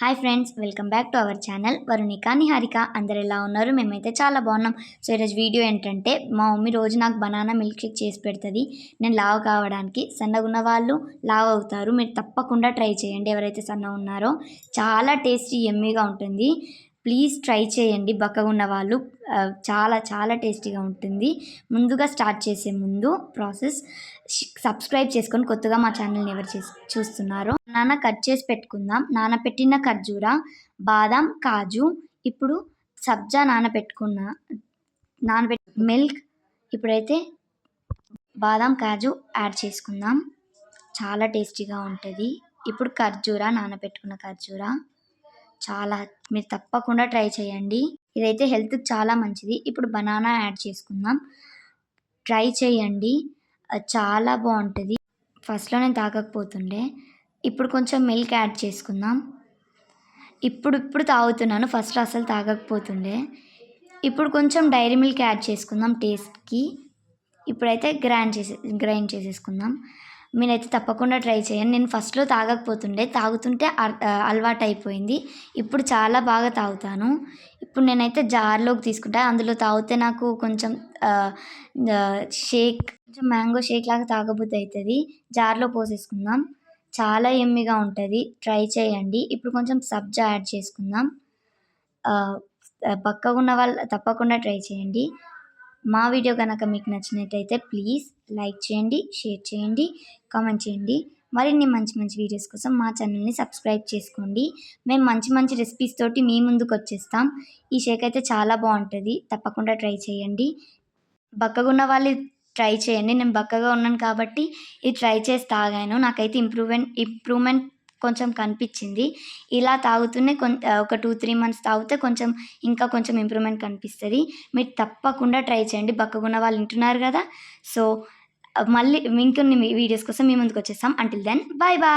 Hi friends welcome back to our channel Varunika Niharika అందరు ఎలా ఉన్నారు? మేమైతే చాలా బాగున్నాం. సో ఈరోజు వీడియో ఏంటంటే మా మమ్మీ రోజు నాకు బనానా మిల్క్ షేక్ చేసి పెడుతుంది. నేను లావ్ కావడానికి సన్నగా ఉన్న వాళ్ళు లావ్ అవుతారు. మీరు తప్పకుండా ట్రై చేయండి ఎవరైతే సన్నగా ఉన్నారో. చాలా టేస్టీ ఎమ్మీగా ఉంటుంది. ప్లీజ్ ట్రై చేయండి. బక్కగా ఉన్న వాళ్ళు చాలా చాలా టేస్టీగా ఉంటుంది. ముందుగా స్టార్ట్ చేసే ముందు ప్రాసెస్ సబ్స్క్రైబ్ చేసుకొని కొత్తగా మా ఛానల్ని ఎవరు చేసి చూస్తున్నారో నాన్న కట్ చేసి పెట్టుకుందాం. నానబెట్టిన ఖర్జూర బాదం కాజు ఇప్పుడు సబ్జా నానబెట్టుకున్న నానబెట్ మిల్క్ ఇప్పుడైతే బాదం కాజు యాడ్ చేసుకుందాం. చాలా టేస్టీగా ఉంటుంది. ఇప్పుడు ఖర్జూర నానబెట్టుకున్న ఖర్జూర. చాలా మీరు తప్పకుండా ట్రై చేయండి. ఇదైతే హెల్త్కి చాలా మంచిది. ఇప్పుడు బనానా యాడ్ చేసుకుందాం. ట్రై చేయండి. చాలా బాగుంటుంది. ఫస్ట్లో నేను తాగకపోతుండే. ఇప్పుడు కొంచెం మిల్క్ యాడ్ చేసుకుందాం. ఇప్పుడు ఇప్పుడు తాగుతున్నాను. ఫస్ట్ అసలు తాగకపోతుండే. ఇప్పుడు కొంచెం డైరీ మిల్క్ యాడ్ చేసుకుందాం టేస్ట్కి. ఇప్పుడైతే గ్రైండ్ చేసే గ్రైండ్ చేసేసుకుందాం. నేనైతే తప్పకుండా ట్రై చేయను నేను ఫస్ట్లో తాగకపోతుండే తాగుతుంటే అలవాటు అయిపోయింది ఇప్పుడు చాలా బాగా తాగుతాను. ఇప్పుడు నేనైతే జార్లోకి తీసుకుంటా. అందులో తాగితే నాకు కొంచెం షేక్ కొంచెం మ్యాంగో షేక్ లాగా తాగబుద్ధి అవుతుంది జార్లో పోసేసుకుందాం. చాలా ఎమ్మిగా ఉంటుంది. ట్రై చేయండి. ఇప్పుడు కొంచెం సబ్జా యాడ్ చేసుకుందాం. పక్కగా ఉన్న వాళ్ళు తప్పకుండా ట్రై చేయండి. మా వీడియో కనుక మీకు నచ్చినట్టయితే ప్లీజ్ లైక్ చేయండి షేర్ చేయండి కామెంట్ చేయండి. మరిన్ని మంచి మంచి వీడియోస్ కోసం మా ఛానల్ని సబ్స్క్రైబ్ చేసుకోండి. మేము మంచి మంచి రెసిపీస్ తోటి మీ ముందుకు వచ్చేస్తాం. ఈ షేక్ అయితే చాలా బాగుంటుంది. తప్పకుండా ట్రై చేయండి. బక్కగా ఉన్న వాళ్ళు ట్రై చేయండి. నేను బక్కగా ఉన్నాను కాబట్టి ఇది ట్రై చేసి తాగాను. నాకైతే ఇంప్రూవ్మెంట్ ఇంప్రూవ్మెంట్ కొంచెం కనిపించింది. ఇలా తాగుతూనే కొం ఒక టూ త్రీ మంత్స్ తాగితే కొంచెం ఇంకా కొంచెం ఇంప్రూవ్మెంట్ కనిపిస్తుంది. మీరు తప్పకుండా ట్రై చేయండి. బక్కగా వాళ్ళు వింటున్నారు కదా. సో మళ్ళీ ఇంకొన్ని వీడియోస్ కోసం మీ ముందుకు వచ్చేస్తాం. Until then bye bye